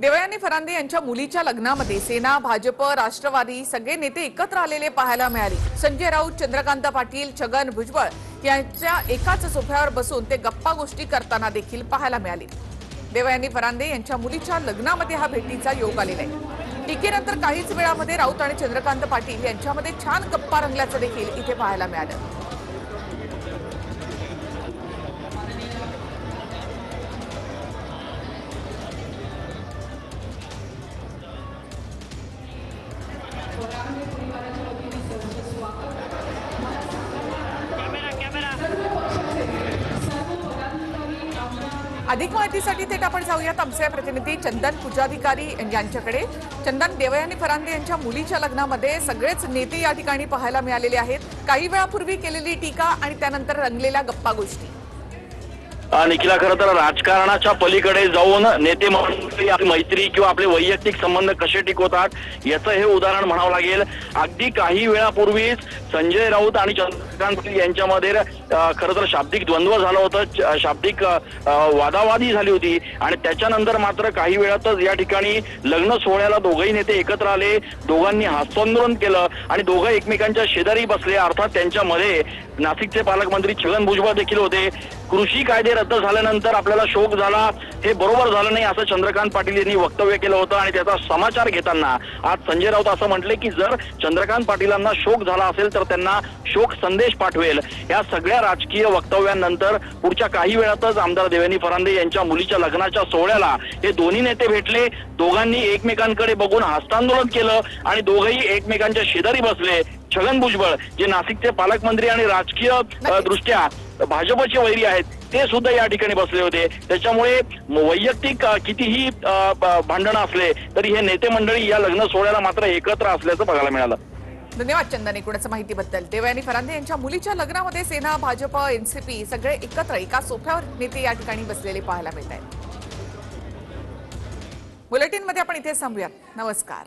देवयानी फरांदे यांच्या मुलीच्या लग्नामध्ये सेना भाजप राष्ट्रवादी सगळे नेते एकत्र आलेले पाहायला मिळाले. संजय राऊत चंद्रकांत पाटील छगन भुजबळ यांच्या एकाच सोफ्यावर बसून ते गप्पा गोष्टी करताना देखील पाहायला मिळाले. देवयानी फरांदे यांच्या मुलीच्या लग्नामध्ये हा भेटीचा योग आलेला आहे. टीकेनंतर काहीच वेळामध्ये राऊत आणि चंद्रकांत पाटील यांच्यामध्ये छान गप्पा रंगल्याचं देखील इथे पाहायला मिळालं. अधिक माहितीसाठी थेट आपण जाऊयात आमचे प्रतिनिधी चंदन पूजाधिकारी यांच्याकडे. चंदन देवयानी फरांदे यांच्या मुलीच्या लग्नामध्ये सगळेच नेते या ठिकाणी पाहायला मिळालेले आहेत. काही वेळापूर्वी केलेली टीका आणि त्यानंतर रंगलेल्या गप्पा गोष्टी निखिला खरं तर राजकारणाच्या पलीकडे जाऊन नेते म्हणून मैत्री किंवा आपले वैयक्तिक संबंध कसे टिकवतात याचं हे उदाहरण म्हणावं लागेल. अगदी काही वेळापूर्वीच संजय राऊत आणि चंद्रकांत पाटील यांच्यामध्ये खरं तर शाब्दिक द्वंद्व झालं होतं शाब्दिक वादावादी झाली होती. आणि त्याच्यानंतर मात्र काही वेळातच या ठिकाणी लग्न सोहळ्याला दोघही नेते एकत्र आले दोघांनी हस्तांदोलन केलं आणि दोघं एकमेकांच्या शेजारी बसले. अर्थात त्यांच्यामध्ये नाशिकचे पालकमंत्री छगन भुजबळ देखील होते. कृषी कायदे रद्द झाल्यानंतर आपल्याला शोक झाला. हे बरोबर झालं नाही असं चंद्रकांत पाटील यांनी वक्तव्य केलं होतं आणि त्याचा समाचार घेताना आज संजय राऊत असं म्हटले की जर चंद्रकांत पाटीलांना शोक झाला असेल तर त्यांना शोक संदेश पाठवेल. या सगळ्या राजकीय वक्तव्यांनंतर पुढच्या काही वेळातच आमदार देवेनी फरांदे यांच्या मुलीच्या लग्नाच्या सोहळ्याला हे दोन्ही नेते भेटले. दोघांनी एकमेकांकडे बघून हस्तांदोलन केलं आणि दोघंही एकमेकांच्या शेजारी बसले. छगन भुजबळ जे नाशिकचे पालकमंत्री आणि राजकीय दृष्ट्या भाजपचे वैरी आहेत ते सुद्धा या ठिकाणी बसले होते. त्याच्यामुळे वैयक्तिक कितीही भांडणं असले तरी हे नेते मंडळी या लग्न सोहळ्याला मात्र एकत्र असल्याचं बघायला मिळालं. धन्यवाद चंदन एकूणच माहितीबद्दल. देवयानी फरांदे यांच्या मुलीच्या लग्नामध्ये सेना भाजप एनसीपी सगळे एकत्र एका सोफ्यावर नेते या ठिकाणी बसलेले पाहायला मिळत आहेत बुलेटिनमध्ये आपण इथे थांबूयात. नमस्कार.